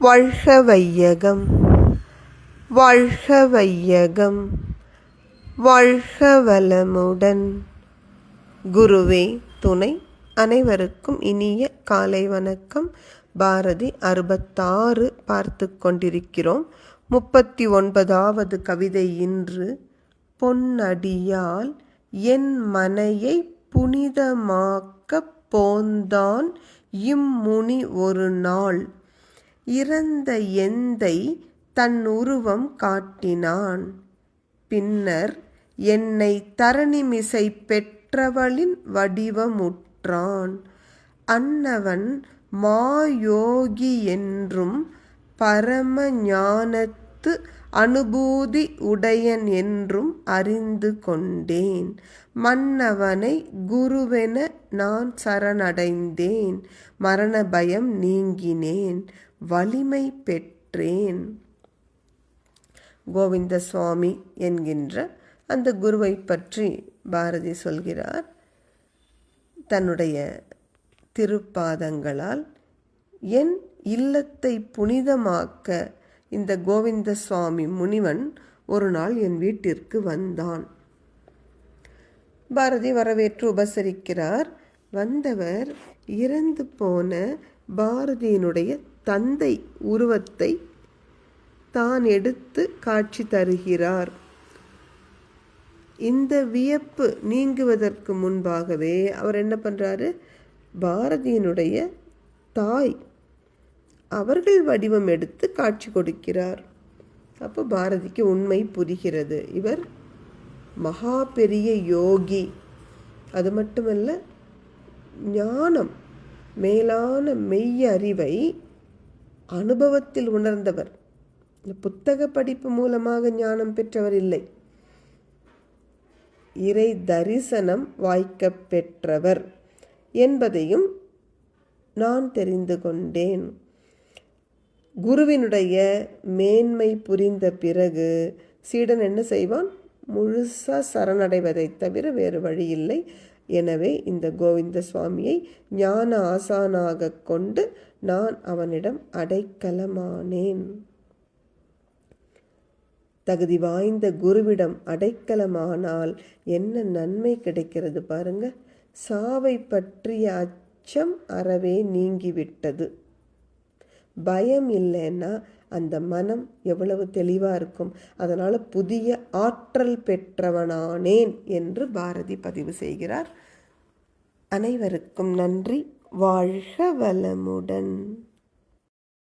வாழ்க வையகம் வாழ்க வையகம் வாழ்க வளமுடன் குருவே துணை அனைவருக்கும் இனிய காலை வணக்கம். பாரதி அறுபத்தாறு பார்த்து கொண்டிருக்கிறோம். முப்பத்தி ஒன்பதாவது கவிதை இன்று. பொன்னடியால் என் மனையை புனிதமாக்கப் போந்தான் இம்முனி ஒரு நாள். இறந்த எந்தை தன் உருவம் காட்டினான். பின்னர் என்னை தரணிமிசை பெற்றவளின் வடிவமுற்றான். அன்னவன் மாயோகி என்றும் பரம ஞானத்து அனுபூதி உடையன் என்றும் அறிந்து கொண்டேன். மன்னவனை குருவென நான் சரணடைந்தேன். மரண பயம் நீங்கினேன். வலிமை பெற்றேன். கோவிந்த சுவாமி என்கின்ற அந்த குருவை பற்றி பாரதி சொல்கிறார். தன்னுடைய திருப்பாதங்களால் என் இல்லத்தை புனிதமாக்க இந்த கோவிந்த சுவாமி முனிவன் ஒரு நாள் என் வீட்டிற்கு வந்தான். பாரதி வரவேற்று உபசரிக்கிறார். வந்தவர் இறந்து போன பாரதியினுடைய தந்தை உருவத்தை தான் எடுத்து காட்சி தருகிறார். இந்த வியப்பு நீங்குவதற்கு முன்பாகவே அவர் என்ன பண்ணுறாரு பாரதியினுடைய தாய் அவர்கள் வடிவம் எடுத்து காட்சி கொடுக்கிறார். அப்போ பாரதிக்கு உண்மை புரிகிறது. இவர் மகா பெரிய யோகி. அது மட்டுமல்ல ஞானம் மேலான மெய் அறிவை அனுபவத்தில் உணர்ந்தவர். இந்த புத்தக படிப்பு மூலமாக ஞானம் பெற்றவர் இல்லை. இறை தரிசனம் வாய்க்க பெற்றவர் என்பதையும் நான் தெரிந்து கொண்டேன். குருவினுடைய மேன்மை புரிந்த பிறகு சீடன் என்ன செய்வான்? முழுசாக சரணடைவதை தவிர வேறு வழி இல்லை. எனவே இந்த கோவிந்த சுவாமியை ஞான ஆசானாக கொண்டு நான் அவனிடம் அடைக்கலமானேன். தகுதி வாய்ந்த குருவிடம் அடைக்கலமானால் என்ன நன்மை கிடைக்கிறது பாருங்க. சாவை பற்றிய அச்சம் அறவே நீங்கிவிட்டது. பயம் இல்லைன்னா அந்த மனம் எவ்வளவு தெளிவாக இருக்கும்? அதனால் புதிய ஆற்றல் பெற்றவனானேன் என்று பாரதி பதிவு செய்கிறார். அனைவருக்கும் நன்றி. வாழ்க வளமுடன்.